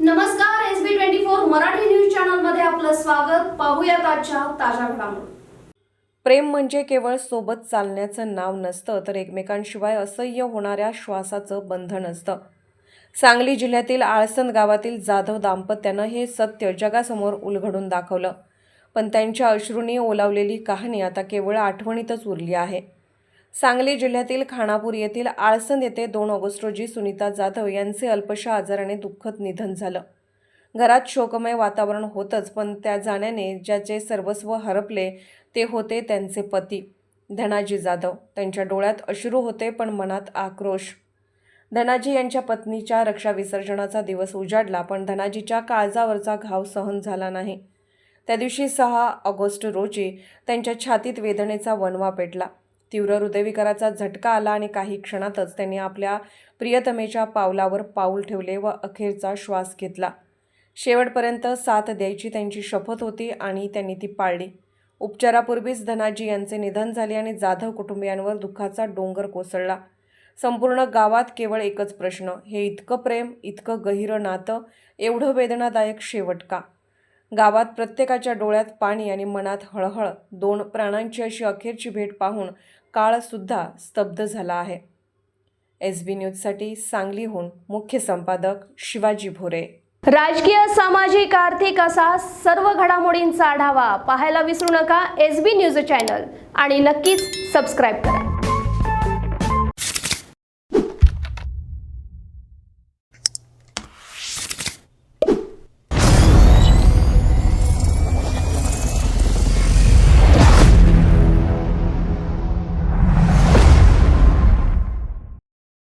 नमस्कार S B twenty four Marathi news चॅनलमध्ये आपलं स्वागत. पाहूया आजच्या ताज्या घडामोडी. प्रेम म्हणजे केवळ सोबत चालण्याचं नाव नसतं तर एकमेकांशिवाय असह्य होणाऱ्या श्वासाचं बंधन असतं. सांगली जिल्ह्यातील आळसंद गावातील जाधव दाम्पत्यानं हे सत्य जगासमोर उलगडून दाखवलं. पण त्यांच्या अश्रूंनी ओलावलेली कहाणी आता केवळ आठवणीतच उरली आहे. सांगली जिल्ह्यातील खानापूर येथील आळसंद येथे दोन ऑगस्ट रोजी सुनीता जाधव यांचे अल्पशा आजाराने दुःखद निधन झालं. घरात शोकमय वातावरण होतंच पण त्या जाण्याने ज्याचे सर्वस्व हरपले ते होते त्यांचे पती धनाजी जाधव. त्यांच्या डोळ्यात अश्रू होते पण मनात आक्रोश. धनाजी यांच्या पत्नीच्या रक्षा विसर्जनाचा दिवस उजाडला पण धनाजीच्या काळजावरचा घाव सहन झाला नाही. त्या दिवशी सहा ऑगस्ट रोजी त्यांच्या छातीत वेदनेचा वणवा पेटला. तीव्र हृदयविकाराचा झटका आला आणि काही क्षणातच त्यांनी आपल्या प्रियतमेच्या पावलावर पाऊल ठेवले व अखेरचा श्वास घेतला. शेवटपर्यंत साथ द्यायची त्यांची शपथ होती आणि त्यांनी ती पाळली. उपचारापूर्वीच धनाजी यांचे निधन झाले आणि जाधव कुटुंबियांवर दुःखाचा डोंगर कोसळला. संपूर्ण गावात केवळ एकच प्रश्न हे इतकं प्रेम इतकं गहिरं नातं एवढं वेदनादायक शेवट का? गावात प्रत्येकाच्या डोळ्यात पाणी आणि मनात हळहळ दोन प्राणांची अशी अखेरची भेट पाहून काळसुद्धा स्तब्ध झाला आहे. एस बी न्यूजसाठी सांगलीहून मुख्य संपादक शिवाजी भोरे. राजकीय सामाजिक आर्थिक असा सर्व घडामोडींचा आढावा पाहायला विसरू नका एस बी न्यूज चॅनल आणि नक्कीच सबस्क्राईब करा.